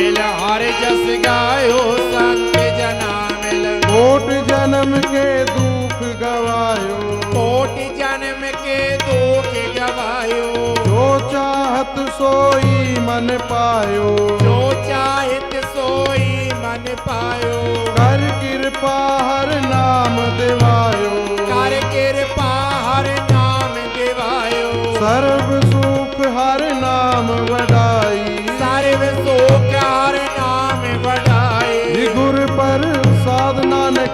ਮਿਲ ਹਰ ਜਸ ਗਾਇਓ ਸੰਤ ਜਨਾ ਮਿਲ ਕੋਟ ਜਨਮ ਕੇ ਦੁਖ ਗਵਾਇਓ ਕੋਟਿ ਜਨਮ ਕੇ ਦੁਖ ਗਵਾਇਓ ਜੋ ਚਾਹਤ ਸੋਈ ਮਨ ਪਾਇਓ ਜੋ ਚਾਹਿਤ ਸੋਈ ਮਨ ਪਾਇਓ ਕਰ ਕਿਰਪਾ ਹਰ ਨਾਮ ਦਿਵਾਇਓ ਕਰ ਕਿਰਪਾ ਹਰ ਨਾਮ ਦਿਵਾਇਓ ਸਰਬ ਸੁਖ ਹਰ ਨਾਮ ਵਡਾਈ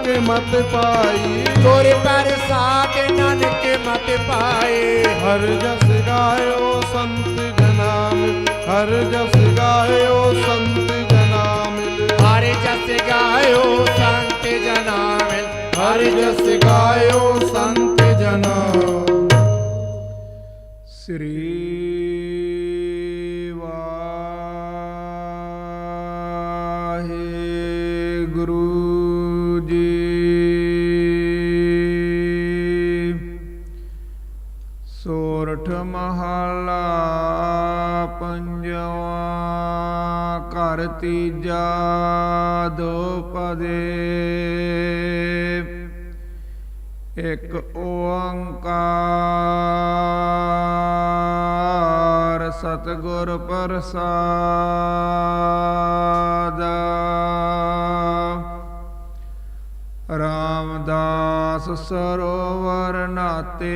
ਨਾਨਕ ਮਤ ਪਾਈ। ਗੁਰ ਪ੍ਰਸਾਦ ਨਾਨਕ ਮਤ ਪਾਏ। ਹਰ ਜਸ ਗਾਇਓ ਸੰਤ ਜਨਾਮ ਹਰ ਜਸ ਗਾਇਓ ਸੰਤ ਜਨਾਮ ਹਰ ਜਸ ਗਾਇਓ ਸੰਤ ਜਨਾ ਮਿਲ। ਹਰ ਜਸ ਗਾਇਓ ਸੰਤ ਜਨਾ ਸ੍ਰੀ ਵਾਹਿਗੁਰੂ। ਸੋਰਠ ਮਹਲਾ ਪੰਜਵਾ ਘਰ ਤੀਜਾ ਦੋ ਇਕ ਓੰਕਾਰ ਸਤਿਗੁਰ ਪ੍ਰਸਾਦ। ਰਾਮਦਾਸ ਸਰੋਵਰ ਨਾਤੇ।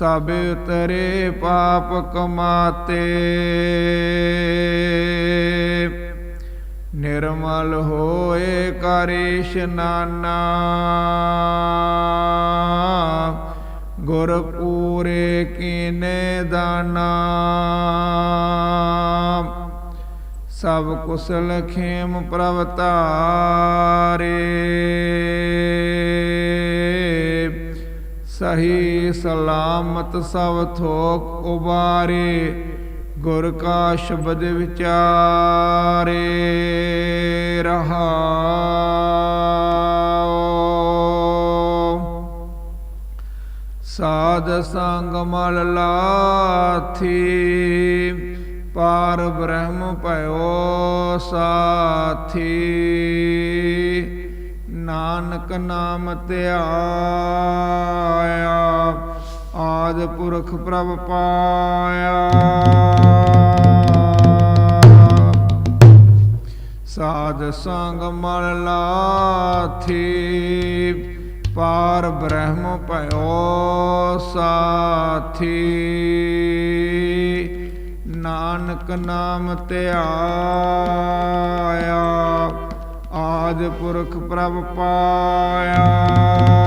ਸਭ ਉਤਰੇ ਪਾਪ ਕਮਾਤੇ। ਨਿਰਮਲ ਹੋਏ ਕਰ ਇਸ਼ਨਾਨਾ ਗੁਰ ਪੂਰੇ ਕੀਨੇ ਦਾਨਾ। ਸਭ ਕੁਸਲ ਖੇਮ ਪ੍ਰਭ ਧਾਰੇ ਸਹੀ ਸਲਾਮਤ ਸਭ ਥੋਕ ਉਬਾਰੇ, ਗੁਰ ਕਾ ਸ਼ਬਦ ਵਿਚਾਰੇ ਰਹਾਉ ਸਾਧ ਸੰਗ ਮਲ ਲਾਥੀ, ਪਾਰ ਬ੍ਰਹਮ ਭਇਓ ਸਾਥੀ। ਨਾਨਕ ਨਾਮ ਧਿਆਇਆ, ਆਦ ਪੁਰਖ ਪ੍ਰਭ ਪਾਇਆ। ਸਾਧ ਸੰਗ ਮਨ ਲਾਥੀ, ਪਾਰ ਬ੍ਰਹਮ ਭਇਓ ਸਾਥੀ। ਨਾਨਕ ਨਾਮ ਧਿਆਇਆ ਆਦ ਪੁਰਖ ਪ੍ਰਭ ਪਾਇਆ।